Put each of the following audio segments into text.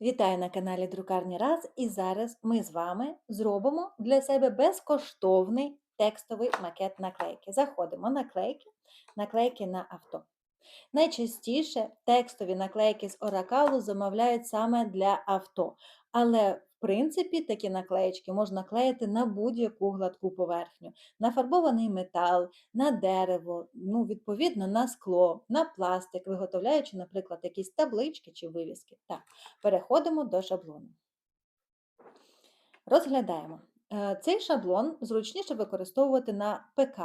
Вітаю на каналі Друкарні Раз і зараз ми з вами зробимо для себе безкоштовний текстовий макет наклейки. Заходимо наклейки, наклейки на авто. Найчастіше текстові наклейки з оракалу замовляють саме для авто, але в принципі такі наклеєчки можна клеїти на будь-яку гладку поверхню, на фарбований метал, на дерево, ну, відповідно, на скло, на пластик, виготовляючи, наприклад, якісь таблички чи вивіски. Так, переходимо до шаблону. Розглядаємо. Е, Цей шаблон зручніше використовувати на ПК,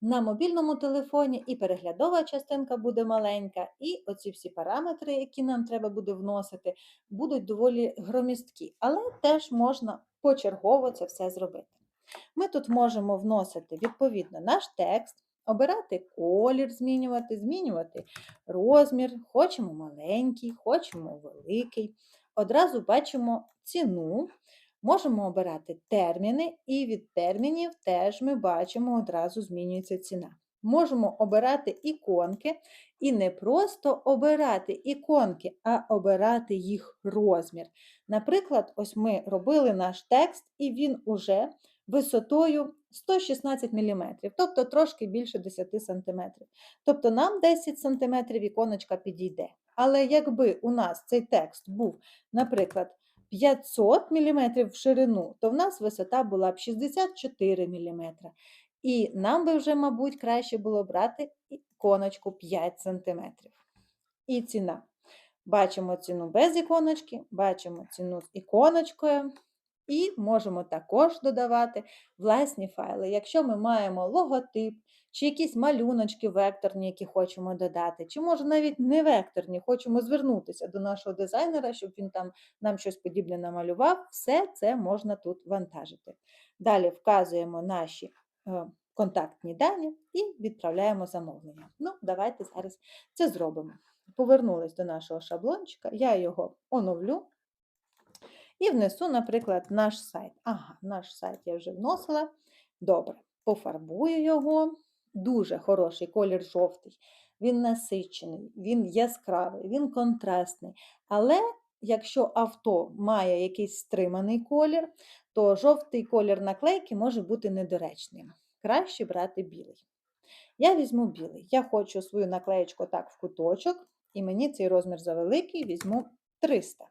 на мобільному телефоні, і переглядова частинка буде маленька, і оці всі параметри, які нам треба буде вносити, будуть доволі громісткі, але теж можна почергово це все зробити. Ми тут можемо вносити відповідно наш текст, обирати колір, змінювати, змінювати розмір, хочемо маленький, хочемо великий. Одразу бачимо ціну. Можемо обирати терміни, і від термінів теж ми бачимо, одразу змінюється ціна. Можемо обирати іконки, і не просто обирати іконки, а обирати їх розмір. Наприклад, ось ми робили наш текст, і він уже висотою 116 мм, тобто трошки більше 10 см. Тобто нам 10 см іконочка підійде. Але якби у нас цей текст був, наприклад, 500 мм в ширину, то в нас висота була б 64 мм. І нам би вже, мабуть, краще було брати іконочку 5 см. І ціна. Бачимо ціну без іконочки, бачимо ціну з іконочкою. І можемо також додавати власні файли. Якщо ми маємо логотип, чи якісь малюночки векторні, які хочемо додати, чи може навіть не векторні, хочемо звернутися до нашого дизайнера, щоб він там нам щось подібне намалював, все це можна тут вантажити. Далі вказуємо наші е, контактні дані і відправляємо замовлення. Ну, давайте зараз це зробимо. Повернулись до нашого шаблончика, я його оновлю. І внесу, наприклад, наш сайт. Ага, наш сайт я вже вносила. Добре, пофарбую його. Дуже хороший колір жовтий. Він насичений, він яскравий, він контрастний. Але якщо авто має якийсь стриманий колір, то жовтий колір наклейки може бути недоречним. Краще брати білий. Я візьму білий. Я хочу свою наклеєчку так в куточок, і мені цей розмір завеликий, візьму 300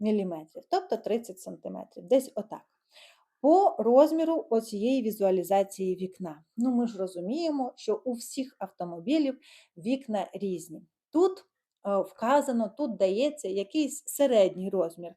мм, тобто 30 см, десь отак. По розміру оцієї візуалізації вікна. Ну, ми ж розуміємо, що у всіх автомобілів вікна різні. Тут вказано, тут дається якийсь середній розмір,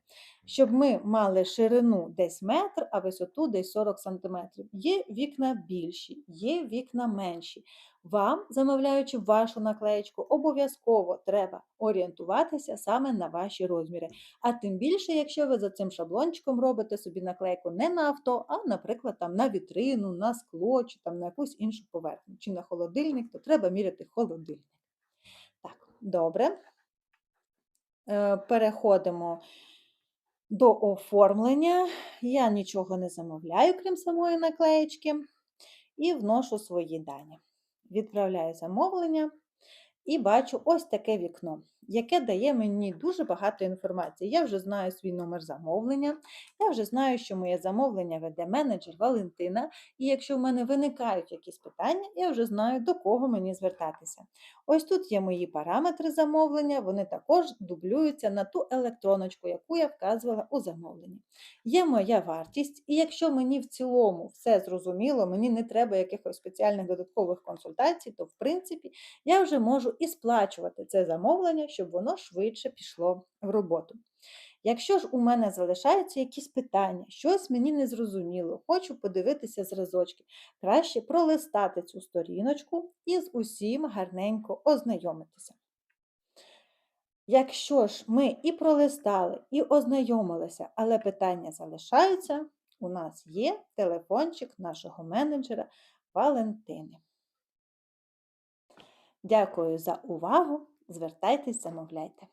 щоб ми мали ширину десь метр, а висоту десь 40 см. Є вікна більші, є вікна менші. Вам, замовляючи вашу наклеєчку, обов'язково треба орієнтуватися саме на ваші розміри. А тим більше, якщо ви за цим шаблончиком робите собі наклейку не на авто, а, наприклад, там, на вітрину, на скло, чи там, на якусь іншу поверхню, чи на холодильник, то треба міряти холодильник. Добре. Е, переходимо до оформлення. Я нічого не замовляю, крім самої наклеєчки, і вношу свої дані. Відправляю замовлення і бачу ось таке вікно яке дає мені дуже багато інформації. Я вже знаю свій номер замовлення, я вже знаю, що моє замовлення веде менеджер Валентина, і якщо в мене виникають якісь питання, я вже знаю, до кого мені звертатися. Ось тут є мої параметри замовлення, вони також дублюються на ту електроночку, яку я вказувала у замовленні. Є моя вартість, і якщо мені в цілому все зрозуміло, мені не треба якихось спеціальних додаткових консультацій, то в принципі я вже можу і сплачувати це замовлення щоб воно швидше пішло в роботу. Якщо ж у мене залишаються якісь питання, щось мені не зрозуміло, хочу подивитися зразочки, краще пролистати цю сторіночку і з усім гарненько ознайомитися. Якщо ж ми і пролистали, і ознайомилися, але питання залишаються, у нас є телефончик нашого менеджера Валентини. Дякую за увагу! Звертайтесь, замовляйте.